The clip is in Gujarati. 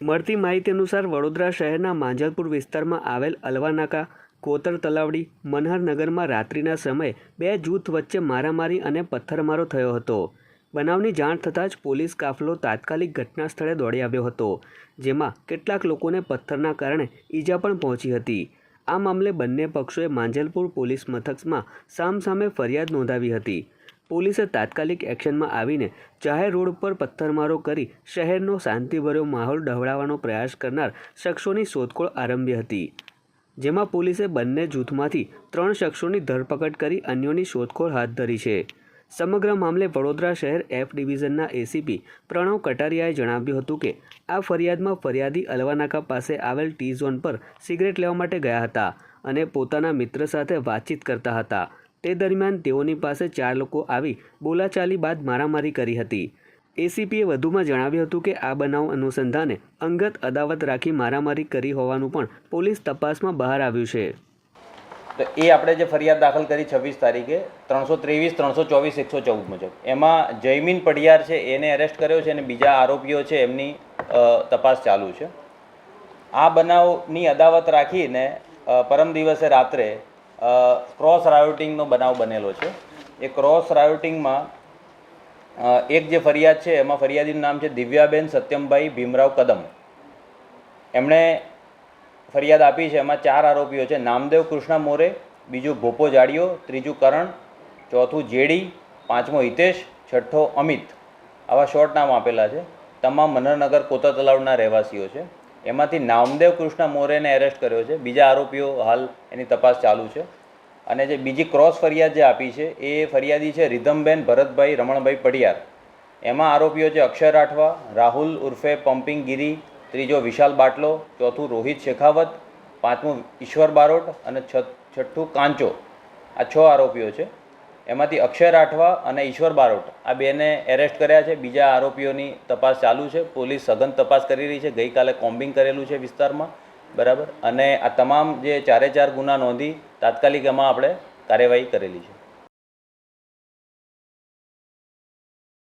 મળતી માહિતી અનુસાર વડોદરા શહેરના માંજલપુર વિસ્તારમાં આવેલ અલવાનાકા, કોતર તલાવડી મનહરનગરમાં રાત્રિના સમયે બે જૂથ વચ્ચે મારામારી અને પથ્થરમારો થયો હતો. બનાવની જાણ થતાં જ પોલીસ કાફલો તાત્કાલિક ઘટના સ્થળે દોડી આવ્યો હતો, જેમાં કેટલાક લોકોને પથ્થરના કારણે ઈજા પણ પહોંચી હતી. આ મામલે બંને પક્ષોએ માંજલપુર પોલીસ મથકમાં સામસામે ફરિયાદ નોંધાવી હતી. પોલીસે તાત્કાલિક એક્શનમાં આવીને જાહેર રોડ પર પથ્થરમારો કરી શહેરનો શાંતિભર્યો માહોલ ડહોળાવવાનો પ્રયાસ કરનાર શખ્સોની શોધખોળ આરંભી હતી. જેમાં પોલીસે બંને જૂથમાંથી ત્રણ શખ્સોની ધરપકડ કરી અન્યોની શોધખોળ હાથ ધરી છે. સમગ્ર મામલે વડોદરા શહેર એફ ડિવિઝનના એસીપી પ્રણવ કટારિયાએ જણાવ્યું હતું કે, આ ફરિયાદમાં ફરિયાદી અલવાનાકા પાસે આવેલ ટી ઝોન પર સિગરેટ લેવા માટે ગયા હતા અને પોતાના મિત્ર સાથે વાતચીત કરતા હતા. તે દરમિયાન તેઓની પાસે ચાર લોકો આવી બોલાચાલી બાદ મારામારી કરી હતી. એસીપીએ વધુમાં જણાવ્યું હતું કે આ બનાવ અનુસંધાને અંગત અદાવત રાખી મારામારી કરી હોવાનું પણ પોલીસ તપાસમાં બહાર આવ્યું છે. તો એ આપણે જે ફરિયાદ દાખલ કરી છવ્વીસ તારીખે, ત્રણસો ત્રેવીસ, ત્રણસો ચોવીસ, એકસો ચૌદ મુજબ. એમાં જયમીન પડિયાર છે, એને એરેસ્ટ કર્યો છે અને બીજા આરોપીઓ છે એમની તપાસ ચાલુ છે. આ બનાવની અદાવત રાખીને પરમ દિવસે રાત્રે ક્રોસ રાયોટિંગનો બનાવ બનેલો છે. એ ક્રોસ રાયોટિંગમાં એક જે ફરિયાદ છે, એમાં ફરિયાદીનું નામ છે દિવ્યાબેન સત્યમભાઈ ભીમરાવ કદમ. એમણે ફરિયાદ આપી છે, એમાં ચાર આરોપીઓ છે. નામદેવ કૃષ્ણ મોરે, બીજું ભોપો જાડિયો, ત્રીજું કરણ, ચોથું જેડી, પાંચમો હિતેશ, છઠ્ઠો અમિત. આવા શોર્ટ નામ આપેલા છે. તમામ મનરનગર કોતા તલાવના રહેવાસીઓ છે. એમાંથી નામદેવ કૃષ્ણ મોરેને એરેસ્ટ કર્યો છે. બીજા આરોપીઓ હાલ એની તપાસ ચાલુ છે. અને જે બીજી ક્રોસ ફરિયાદ જે આપી છે, એ ફરિયાદી છે રિધમબેન ભરતભાઈ રમણભાઈ પડિયાર એમાં આરોપીઓ છે અક્ષય રાઠવા, રાહુલ ઉર્ફે પમ્પિંગ ગીરી ત્રીજો વિશાલ બાટલો, ચોથું રોહિત શેખાવત, પાંચમું ઈશ્વર બારોટ અને છઠ્ઠું કાંચો. આ છ આરોપીઓ છે. એમાંથી અક્ષય રાઠવા અને ઈશ્વર બારોટ આ બેને એરેસ્ટ કર્યા છે. બીજા આરોપીઓની તપાસ ચાલુ છે. પોલીસ સઘન તપાસ કરી રહી છે. ગઈકાલે કોમ્બિંગ કરેલું છે વિસ્તારમાં. બરાબર? અને આ તમામ જે ચારે ચાર ગુના નોંધી તાત્કાલિક એમાં આપણે કાર્યવાહી કરેલી છે.